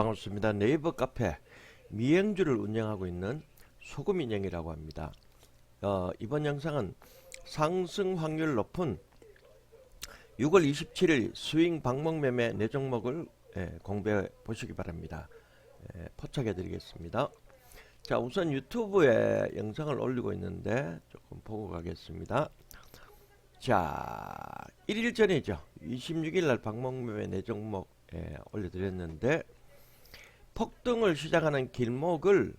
반갑습니다. 네이버 카페 미행주를 운영하고 있는 소금인형이라고 합니다. 어, 이번 영상은 상승 확률 높은 6월 27일 스윙 방목 매매 네 종목을 예, 공부해 보시기 바랍니다. 예, 포착해 드리겠습니다. 자, 우선 유튜브에 영상을 올리고 있는데 조금 보고 가겠습니다. 자, 1일 전이죠. 26일 날 방목 매매 네 종목 예, 올려드렸는데 폭등을 시작하는 길목을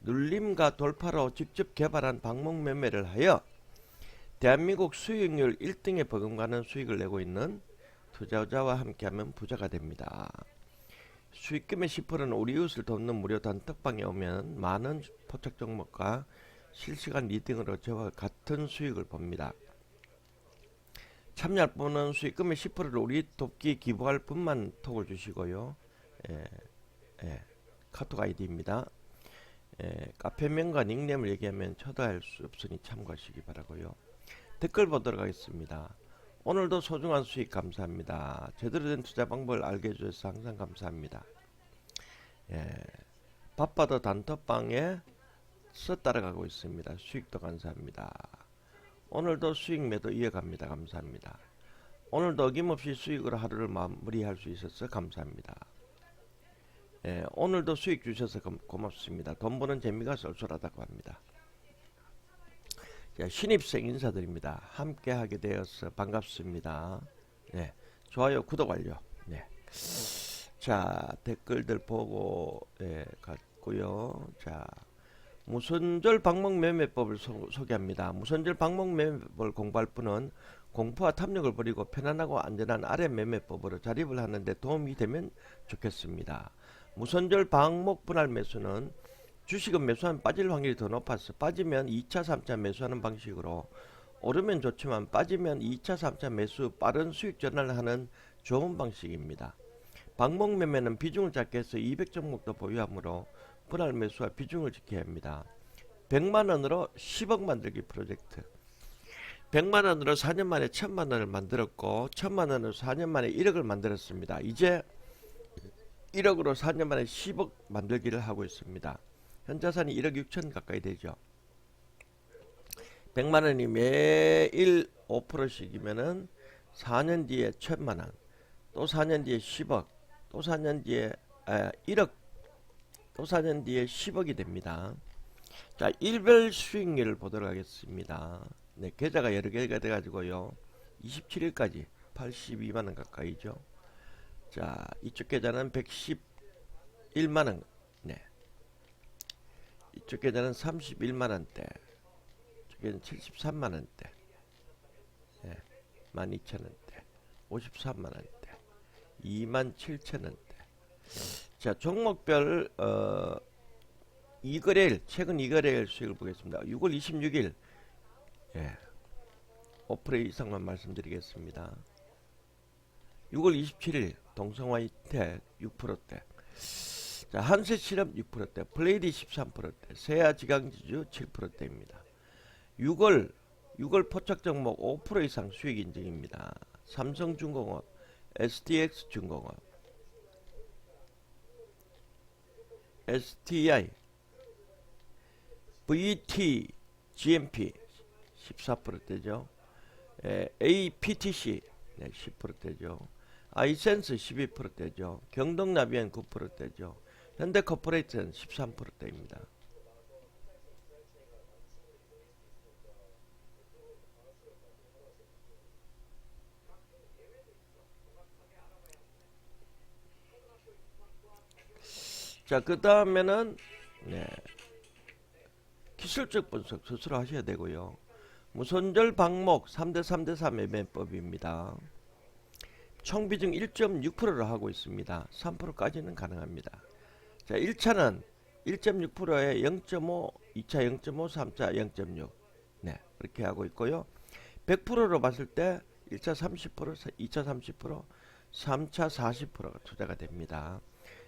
눌림과 돌파로 직접 개발한 방목 매매를 하여 대한민국 수익률 1등에 버금가는 수익을 내고 있는 투자자와 함께하면 부자가 됩니다. 수익금의 10%는 우리 이웃을 돕는 무료 단톡방에 오면 많은 포착 종목과 실시간 리딩으로 저와 같은 수익을 봅니다. 참여할 분은 수익금의 10%를 우리 돕기 기부할 분만 톡을 주시고요. 예, 예, 카톡 아이디입니다. 예, 카페명과 닉네임을 얘기하면 초대할 수 없으니 참고하시기 바라고요. 댓글 보도록 하겠습니다. 오늘도 소중한 수익 감사합니다. 제대로 된 투자 방법을 알게 해주셔서 항상 감사합니다. 예, 바빠도 단톡방에 써 따라가고 있습니다. 수익도 감사합니다. 오늘도 수익 매도 이어갑니다. 감사합니다. 오늘도 어김없이 수익으로 하루를 마무리할 수 있어서 감사합니다. 예, 오늘도 수익 주셔서 고, 고맙습니다. 돈 버는 재미가 쏠쏠하다고 합니다. 자, 신입생 인사드립니다. 함께 하게 되어서 반갑습니다. 네, 좋아요, 구독 완료. 네. 자, 댓글들 보고 예, 갔고요. 자, 무선절 방목 매매법을 소, 소개합니다. 무선절 방목 매매법을 공부할 분은 공포와 탐욕을 버리고 편안하고 안전한 아래 매매법으로 자립을 하는데 도움이 되면 좋겠습니다. 무선절 방목 분할 매수는 주식은 매수하면 빠질 확률이 더 높아서 빠지면 2차, 3차 매수하는 방식으로 오르면 좋지만 빠지면 2차, 3차 매수 빠른 수익 전환을 하는 좋은 방식입니다. 방목 매매는 비중을 작게 해서 200종목도 보유하므로 분할 매수와 비중을 지켜야 합니다. 100만 원으로 10억 만들기 프로젝트. 100만 원으로 4년 만에 1000만 원을 만들었고 1000만 원으로 4년 만에 1억을 만들었습니다. 이제 1억으로 4년 만에 10억 만들기를 하고 있습니다. 현 자산이 1억 6천 가까이 되죠. 100만 원이 매일 5%씩이면은 4년 뒤에 1000만 원, 또 4년 뒤에 10억, 또 4년 뒤에 아, 1억, 또 4년 뒤에 10억이 됩니다. 자, 일별 수익률을 보도록 하겠습니다. 네, 계좌가 여러 개가 돼가지고요. 27일까지 82만 원 가까이죠. 자, 이쪽 계좌는 111만 원. 네. 이쪽 계좌는 31만 원대. 이쪽에는 73만 원대. 네. 12,000 원대. 53만 원대. 2만 7천 원대. 자, 종목별 어 이거래일 최근 이거래일 수익을 보겠습니다. 6월 26일 예. 5% 이상만 말씀드리겠습니다. 6월 27일 동성화 이택 6%대 자 한세 실험 6%대 플레이디 13%대 세아 지강지주 7%대입니다. 6월 6월 포착 종목 5% 이상 수익 인증입니다. 삼성중공업, STX 중공업, STI, VT, GMP 14%대죠. 에, APTC 네, 10%대죠. 아이센스 12%대죠. 경동나비엔 9%대죠. 현대코퍼레이트는 13%대입니다. 자, 그 다음에는 네, 기술적 분석 스스로 하셔야 되고요. 무선절 방목 3대 3대 3 매매법입니다. 총 비중 1.6%를 하고 있습니다. 3%까지는 가능합니다. 자, 1차는 1.6%에 0.5, 2차 0.5, 3차 0.6. 네, 그렇게 하고 있고요. 100%로 봤을 때 1차 30%, 2차 30%, 3차 40%가 투자가 됩니다.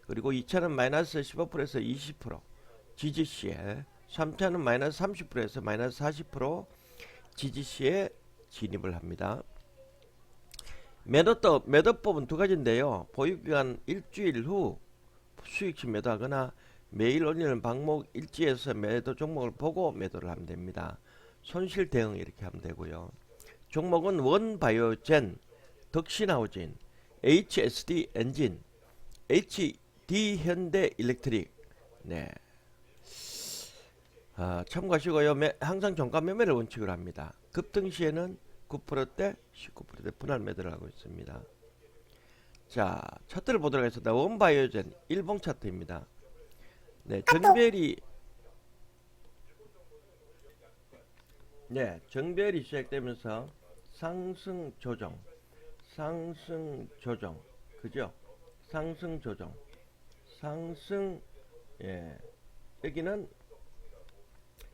그리고 2차는 마이너스 15%에서 20%, GGC에 3차는 마이너스 30%에서 마이너스 40% GGC에 진입을 합니다. 매도법, 매도법은 두 가지인데요. 보유기간 일주일 후 수익시 매도하거나 매일 올리는 방목 일지에서 매도 종목을 보고 매도를 하면 됩니다. 손실 대응 이렇게 하면 되고요. 종목은 원바이오젠, 덕신하우진, HSD 엔진, HD 현대 일렉트릭. 네. 아, 참고하시고요. 매- 항상 종가 매매를 원칙으로 합니다. 급등 시에는 9%대, 19%대 분할 매도를 하고 있습니다. 자, 차트를 보도록 하겠습니다. 원바이오젠 일봉 차트입니다. 네, 정별이 네, 정별이 시작되면서 상승 조정, 상승 조정, 그죠? 상승 조정, 상승 예, 여기는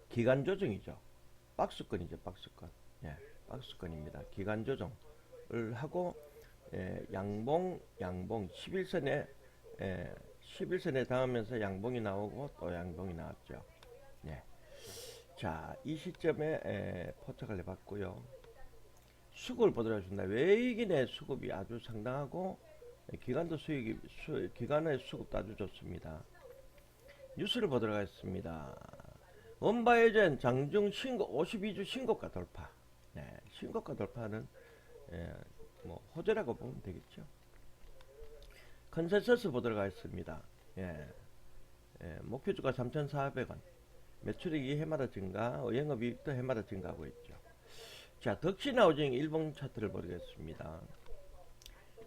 기간 조정이죠. 박스권이죠, 박스권. 예, 박스권입니다. 기간 조정을 하고 예, 양봉, 양봉 11선에 예, 11선에 닿으면서 양봉이 나오고 또 양봉이 나왔죠. 예. 자, 이 시점에 에, 포착을 해봤고요. 수급을 보도록 하겠습니다. 외국인의 수급이 아주 상당하고 에, 기관도 수익이 수, 기관의 수급도 아주 좋습니다. 뉴스를 보도록 하겠습니다. 원바이젠 장중 신고 52주 신고가 돌파. 네, 신고가 돌파는 에, 뭐 호재라고 보면 되겠죠. 컨센서스 보도록 하겠습니다. 예, 예, 목표주가 3,400원. 매출액이 해마다 증가, 어, 영업이익도 해마다 증가하고 있죠. 자, 덕신하우징 일봉 차트를 보겠습니다.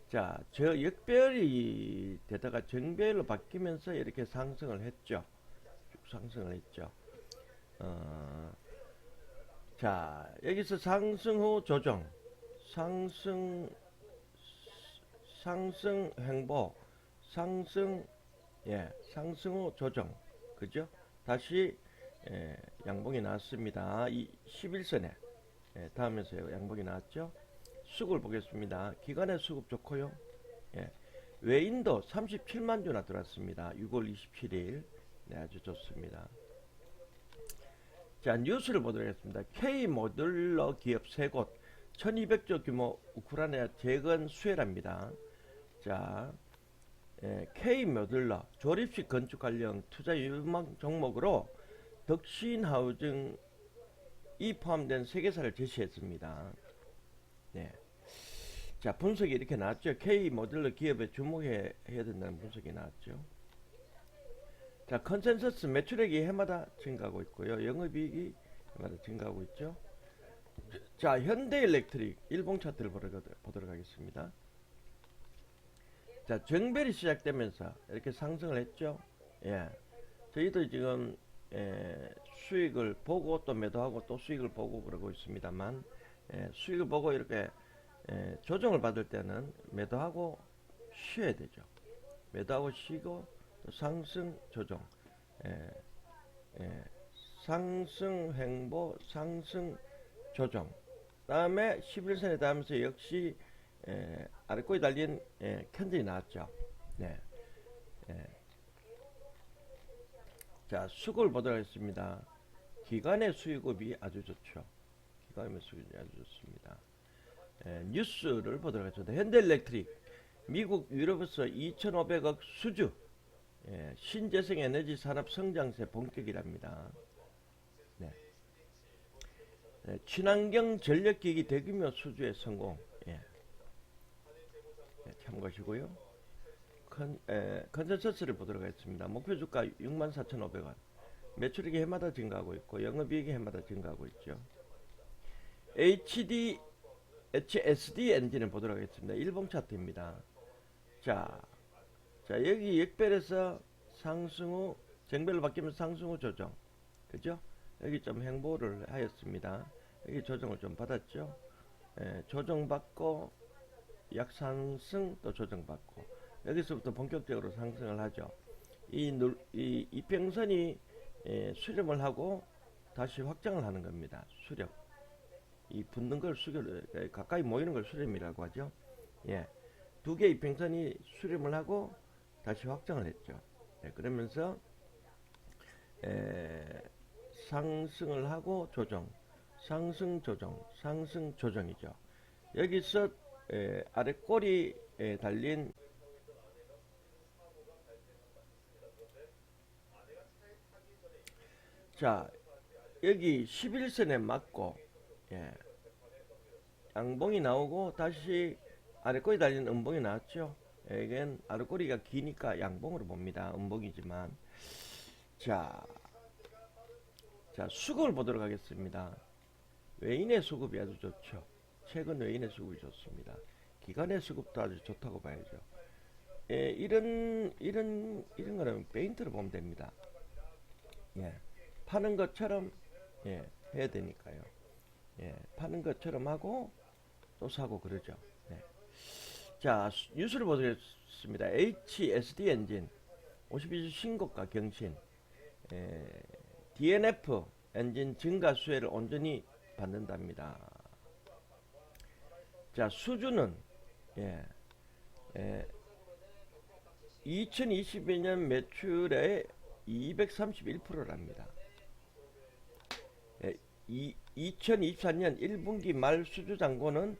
자, 저 역별이 되다가 정별로 바뀌면서 이렇게 상승을 했죠. 쭉 상승을 했죠. 어, 자, 여기서 상승 후 조정, 상승, 상승 행보, 상승, 예, 상승 후 조정, 그죠? 다시 예, 양봉이 나왔습니다. 이 11선에 예, 다음에서 양봉이 나왔죠. 수급을 보겠습니다. 기간의 수급 좋고요. 예, 외인도 37만 주나 들어왔습니다. 6월 27일 네, 아주 좋습니다. 자 뉴스를 보도록 하겠습니다. K 모듈러 기업 세곳 1200조 규모 우크라이나 재건 수혜랍니다. 자 예, K 모듈러 조립식 건축 관련 투자 유망 종목으로 덕신 하우징이 포함된 세 개사를 제시했습니다. 네. 자 분석이 이렇게 나왔죠. K 모듈러 기업에 주목해야 된다는 분석이 나왔죠. 자 컨센서스 매출액이 해마다 증가하고 있고요. 영업이익이 해마다 증가하고 있죠. 자 현대일렉트릭 일봉 차트를 보도록, 하겠습니다. 자 정별이 시작되면서 이렇게 상승을 했죠. 예, 저희도 지금 예, 수익을 보고 또 매도하고 또 수익을 보고 그러고 있습니다만 예, 수익을 보고 이렇게 예, 조정을 받을 때는 매도하고 쉬어야 되죠. 매도하고 쉬고 또 상승 조정, 예, 예, 상승 행보, 상승 조정. 다음에 11선에 닿으면서 역시 예, 아래 꼬리 달린 예, 캔들이 나왔죠. 네. 예. 자, 수급을 보도록 하겠습니다. 기관의 수익업이 아주 좋죠. 기관의 수익이 아주 좋습니다. 예, 뉴스를 보도록 하겠습니다. 현대일렉트릭 미국 유럽에서 2,500억 수주 예, 신재생 에너지 산업 성장세 본격이랍니다. 네. 네, 친환경 전력기기 대규모 수주의 성공. 예. 네, 참고하시고요. 컨, 에, 컨센서스를 보도록 하겠습니다. 목표 주가 64,500원. 매출액이 해마다 증가하고 있고 영업이익이 해마다 증가하고 있죠. HD HSD 엔진을 보도록 하겠습니다. 일봉 차트입니다. 자, 자 여기 역별에서 상승 후 정별로 바뀌면서 상승 후 조정, 그죠? 여기 좀 행보를 하였습니다. 여기 조정을 좀 받았죠. 예, 조정받고 약상승 또 조정받고 여기서부터 본격적으로 상승을 하죠. 이, 눌, 이 이평선이 예, 수렴을 하고 다시 확장을 하는 겁니다. 수렴. 이 붙는 걸 수렴, 에, 가까이 모이는 걸 수렴이라고 하죠. 예. 두 개의 이평선이 수렴을 하고 다시 확장을 했죠. 네, 그러면서 에, 상승을 하고 조정, 상승 조정, 상승 조정이죠. 여기서 에, 아래 꼬리에 달린 자 여기 11선에 맞고 예, 양봉이 나오고 다시 아래 꼬리 달린 음봉이 나왔죠. 예, 이건 아래꼬리가 기니까 양봉으로 봅니다. 음봉이지만. 자, 자, 수급을 보도록 하겠습니다. 외인의 수급이 아주 좋죠. 최근 외인의 수급이 좋습니다. 기관의 수급도 아주 좋다고 봐야죠. 예, 이런, 이런, 이런 거는 페인트로 보면 됩니다. 예, 파는 것처럼, 예, 해야 되니까요. 예, 파는 것처럼 하고, 또 사고 그러죠. 네. 자, 수- 뉴스를 보겠습니다. HSD 엔진, 52주 신고가 경신, 예, DNF 엔진 증가 수혜를 온전히 받는답니다. 자, 수주는, 예, 예, 2021년 매출의 231%랍니다. 예, 이, 2024년 1분기 말 수주 잔고는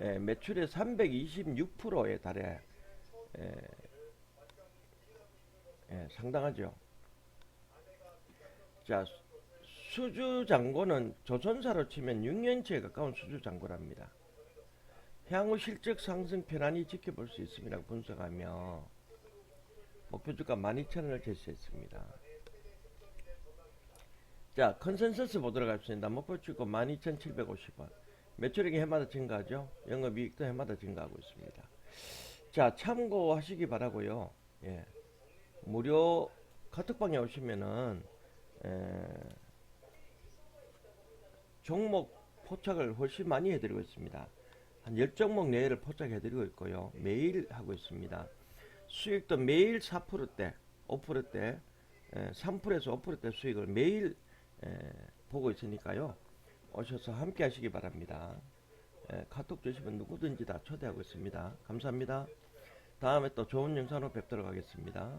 예, 매출의 326%에 달해 예, 예, 상당하죠. 자, 수- 수주 잔고는 조선사로 치면 6년치에 가까운 수주 잔고랍니다. 향후 실적 상승 편안히 지켜볼 수 있음이라고 분석하며 목표 주가 12,000원을 제시했습니다. 자, 컨센서스 보도록 하겠습니다. 목표 주가 12,750원. 매출액이 해마다 증가하죠. 영업이익도 해마다 증가하고 있습니다. 자, 참고하시기 바라고요. 예. 무료 카톡방에 오시면은 에, 종목 포착을 훨씬 많이 해드리고 있습니다. 한 10종목 내외를 포착해드리고 있고요. 매일 하고 있습니다. 수익도 매일 4%대, 5%대, 에, 3%에서 5%대 수익을 매일 에, 보고 있으니까요. 오셔서 함께 하시기 바랍니다. 에, 카톡 주시면 누구든지 다 초대하고 있습니다. 감사합니다. 다음에 또 좋은 영상으로 뵙도록 하겠습니다.